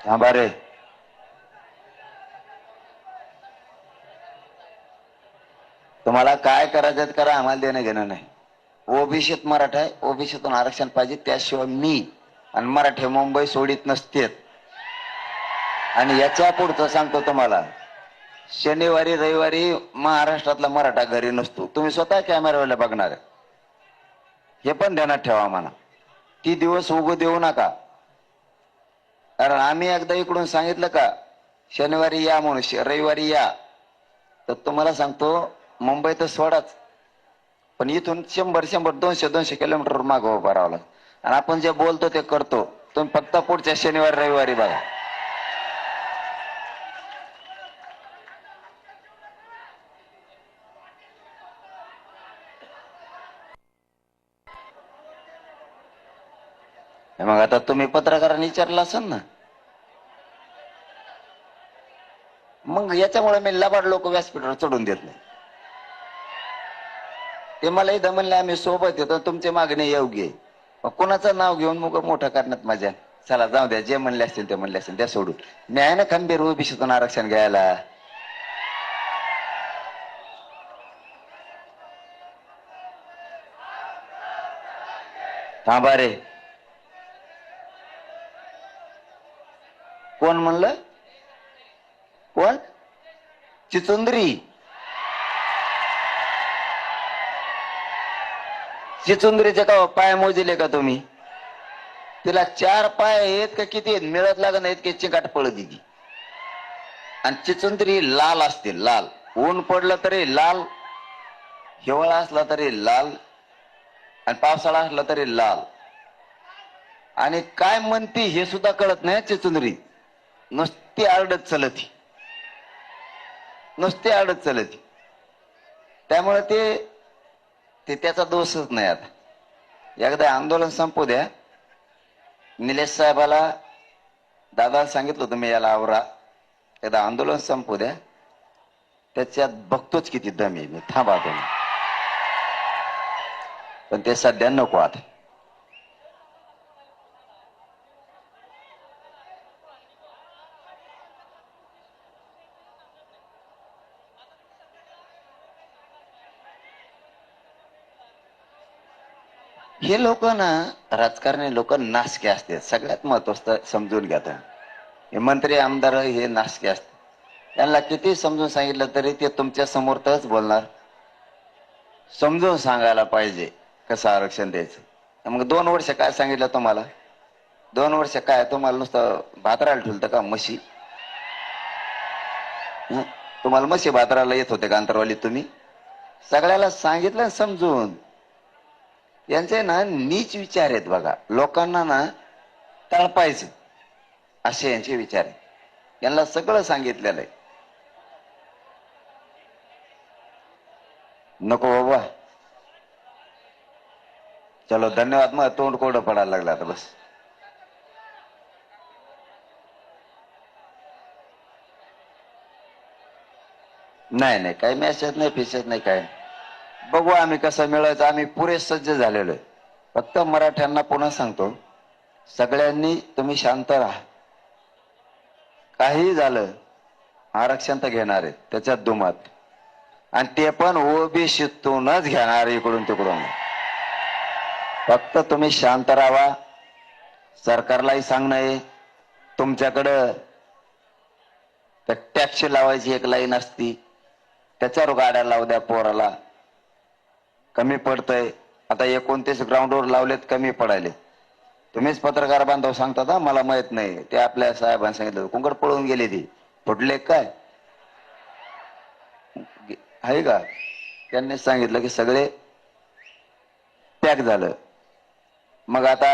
थांबा रे तुम्हाला काय करायचं करा आम्हाला देणं घेणं नाही. ओबीसीत मराठा आहे ओबीसीतून आरक्षण पाहिजे त्याशिवाय मी आणि मराठे मुंबई सोडित नसतेत. आणि याच्या पुढचं सांगतो तुम्हाला शनिवारी रविवारी महाराष्ट्रातला मराठा घरी नसतो. तुम्ही स्वतः कॅमेरावाला बघणार आहे. हे पण ध्यानात ठेवा म्हणा ती दिवस उगू देऊ नका. कारण आम्ही एकदा इकडून सांगितलं का शनिवारी या म्हणून रविवारी या. तर तुम्हाला सांगतो मुंबई तर सोडाच. पण इथून शंभर शंभर दोनशे दोनशे किलोमीटर मागं उभं राहावं लागतं. आणि आपण जे बोलतो ते करतो. तुम्ही फक्त पुढच्या शनिवारी रविवारी बघा. मग आता तुम्ही पत्रकारांनी विचारलं असेल ना? मग याच्यामुळे मी लबाड लोक व्यासपीठावर चढून देत नाही. ते मला इथं म्हणले आम्ही सोबत येतो तुमची मागणी योग्य आहे. मग कोणाचं नाव घेऊन मग मोठं करण्यात मजा चला जाऊ द्या जे म्हणले असतील ते म्हणले असतील त्या सोडून. मी आहे ना खंबीर ओबीसीतून आरक्षण घ्यायला. थांबा रे. कोण म्हणलं? कोण? चिचुंदरी चिचुंदरीचे का हो, पाय मोजले का तुम्ही? तिला चार पाय आहेत का किती आहेत? मिळत लागत नाहीत की चिकाट पळत ती. आणि चिचुंद्री लाल असते लाल. ऊन पडलं तरी लाल हिवाळा असला तरी लाल आणि पावसाळा असला तरी लाल. आणि काय म्हणती हे सुद्धा कळत नाही चिचुंद्री नुसती आरडत चलती. नुसती आरडत चलती. त्यामुळे ते ते त्याचा दोषच नाही आता. एकदा आंदोलन संपू द्या. निलेश साहेबाला दादा सांगितलं होतं मी याला आवरा. एकदा आंदोलन संपू द्या. त्याच्यात बघतोच किती दम आहे. मी थांबा तुम्ही. पण ते सध्या नको आता. हे लोक ना राजकारणी लोक नासके असते सगळ्यात महत्वाचं समजून घेतात हे मंत्री आमदार हे नासके असतात. त्यांना किती समजून सांगितलं तरी ते तुमच्यासमोर तरच बोलणार. समजून सांगायला पाहिजे कसं आरक्षण द्यायचं. मग दोन वर्ष काय सांगितलं तुम्हाला? दोन वर्ष काय? तुम्हाला नुसतं भातराला ठेवलं का? म्हशी? तुम्हाला म्हशी भातराला येत होते का अंतरवाली तुम्ही? सगळ्याला सांगितलं समजून. यांचे ना नीच विचार आहेत बघा. लोकांना ना तळपायचं असे यांचे विचार आहेत. यांना सगळं सांगितलेलं आहे. नको बाबा. चलो धन्यवाद. मग तोंड कोडं पडायला लागला आता बस. नाही नाही काही मॅसेज नाही फिसेज नाही काय बघू आम्ही कसं मिळायचं आम्ही पुरे सज्ज झालेलो आहे. फक्त मराठ्यांना पुन्हा सांगतो सगळ्यांनी तुम्ही शांत राहा. काहीही झालं आरक्षण तर घेणार आहे त्याच्यात दुमत. आणि ते पण ओबीसीतूनच घेणार इकडून तिकडून. फक्त तुम्ही शांत राहा. सरकारलाही सांगणं आहे तुमच्याकडं टॅक्सी लावायची एक लाईन असती त्याच्यावर गाड्या लावू द्या पोराला. कमी पडतंय. आता एकोणतीस ग्राउंडवर लावलेत कमी पडायले. तुम्हीच पत्रकार बांधव सांगता हा मला माहीत नाही. ते आपल्या साहेबांनी सांगितलं कुंकड पळून गेले ती. फुटले काय? आहे का? त्यांनी सांगितलं की सगळे पॅक झालं. मग आता